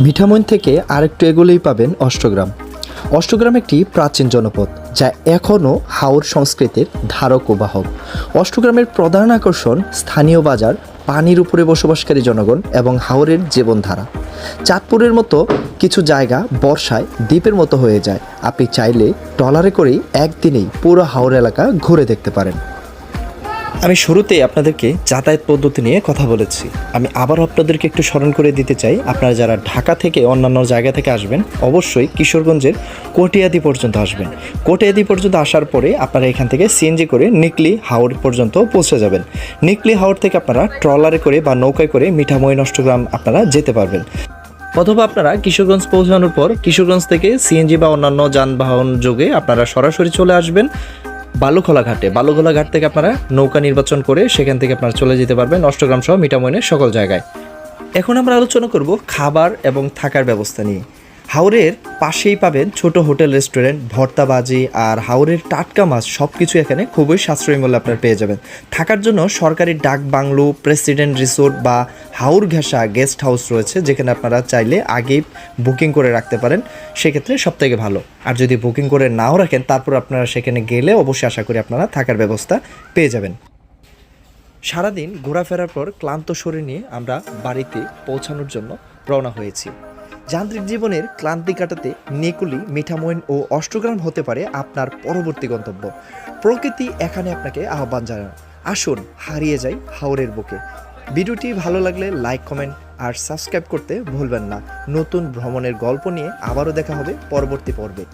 মিঠামইন থেকে আরেকটু এগোলেই পাবেন অষ্টগ্রাম। অষ্টগ্রাম একটি প্রাচীন জনপদ, যা এখনও হাওর সংস্কৃতির ধারক ও বাহক। অষ্টগ্রামের প্রধান আকর্ষণ স্থানীয় বাজার, পানির উপরে বসবাসকারী জনগণ এবং হাওরের জীবনধারা। চাঁদপুরের মতো কিছু জায়গা বর্ষায় দ্বীপের মতো হয়ে যায়। আপনি চাইলে ট্রলারে করেই একদিনেই পুরো হাওর এলাকা ঘুরে দেখতে পারেন। আমি শুরুতে আপনাদেরকে যাতায়াত পদ্ধতি নিয়ে কথা বলেছি। আমি আবারও আপনাদেরকে একটু স্মরণ করে দিতে চাই। আপনারা যারা ঢাকা থেকে অন্যান্য জায়গা থেকে আসবেন, অবশ্যই কিশোরগঞ্জের কটিয়াদি পর্যন্ত আসবেন। কটিয়াদি পর্যন্ত আসার পরে আপনারা এখান থেকে সিএনজি করে নিকলি হাওড় পর্যন্ত পৌঁছে যাবেন। নিকলি হাওড় থেকে আপনারা ট্রলারে করে বা নৌকায় করে মিঠামই নষ্টগ্রাম আপনারা যেতে পারবেন। অথবা আপনারা কিশোরগঞ্জ পৌঁছানোর পর কিশোরগঞ্জ থেকে সিএনজি বা অন্যান্য যানবাহন যোগে আপনারা সরাসরি চলে আসবেন। বালুখোলা ঘাটে বালুখোলা ঘাট থেকে আপনারা নৌকা নির্বাচন করে সেখান থেকে আপনারা চলে যেতে পারবেন অষ্টগ্রাম সহ মিটামইনের সকল জায়গায়। এখন আমরা আলোচনা করব খাবার এবং থাকার ব্যবস্থা নিয়ে। হাওরের পাশেই পাবেন ছোট হোটেল, রেস্টুরেন্ট, ভর্তাবাজি আর হাওরের টাটকা মাছ সব কিছু এখানে খুবই সাশ্রয়ী মূল্যে আপনারা পেয়ে যাবেন। থাকার জন্য সরকারি ডাক বাংলো, প্রেসিডেন্ট রিসোর্ট বা হাওর ঘেঁষা গেস্ট হাউস রয়েছে, যেখানে আপনারা চাইলে আগেই বুকিং করে রাখতে পারেন। সেক্ষেত্রে সবথেকে ভালো। আর যদি বুকিং করে নাও রাখেন, তারপর আপনারা সেখানে গেলে অবশ্যই আশা করি আপনারা থাকার ব্যবস্থা পেয়ে যাবেন। সারাদিন ঘোরাফেরার পর ক্লান্ত শরীর নিয়ে আমরা বাড়িতে পৌঁছানোর জন্য রওনা হয়েছি। যান্ত্রিক জীবনের ক্লান্তি কাটাতে নেকুলি মিঠামইন ও অষ্টগ্রাম হতে পারে আপনার পরবর্তী গন্তব্য। প্রকৃতি এখানে আপনাকে আহ্বান জানান আসুন, হারিয়ে যাই হাওরের বুকে। ভিডিওটি ভালো লাগলে লাইক, কমেন্ট আর সাবস্ক্রাইব করতে ভুলবেন না। নতুন ভ্রমণের গল্প নিয়ে আবারও দেখা হবে পরবর্তী পর্বে।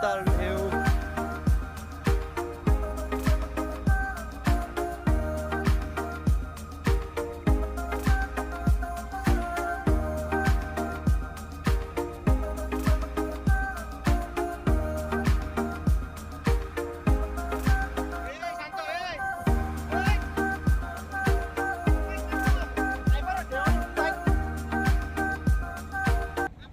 달러